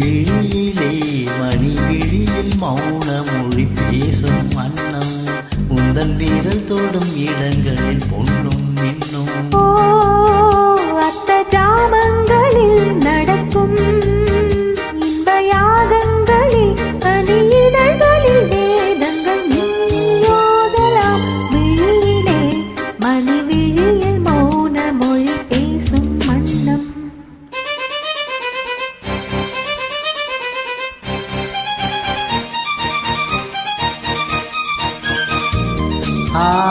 விழியிலே மணி விழியில் மௌன மொழி பேசும் அன்னம் உந்தன் வீரல் தோடும் இடங்களில் Ah.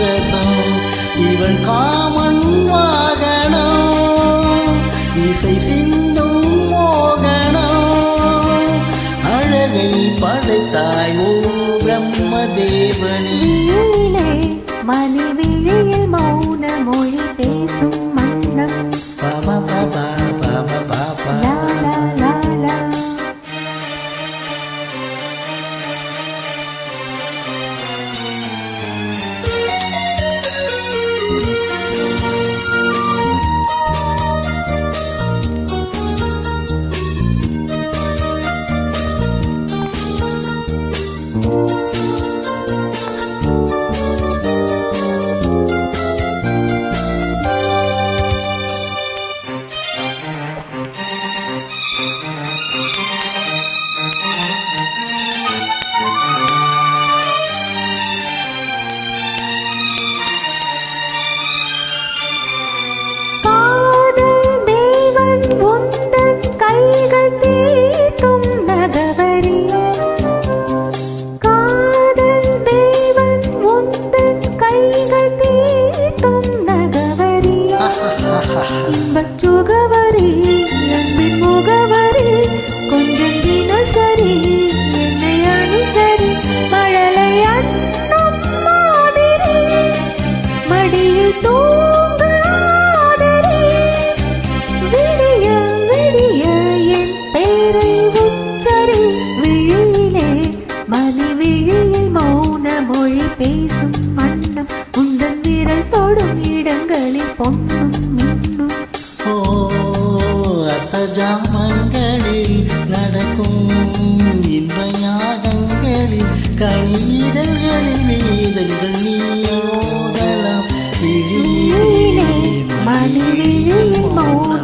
அதில் மதுரசம் இவள் காமன் வாகனம். இசை சிந்தும் மோகனம். அழகை படைத்தாய் ஓ பிரம்ம தேவனே மனைவியில் மௌன மொழி பேசும் ஜாமங்களில் நடக்கும் இன்ப யாகங்களில் கணிதங்களில் வேதங்கள் நீ மணிவிழியை மௌன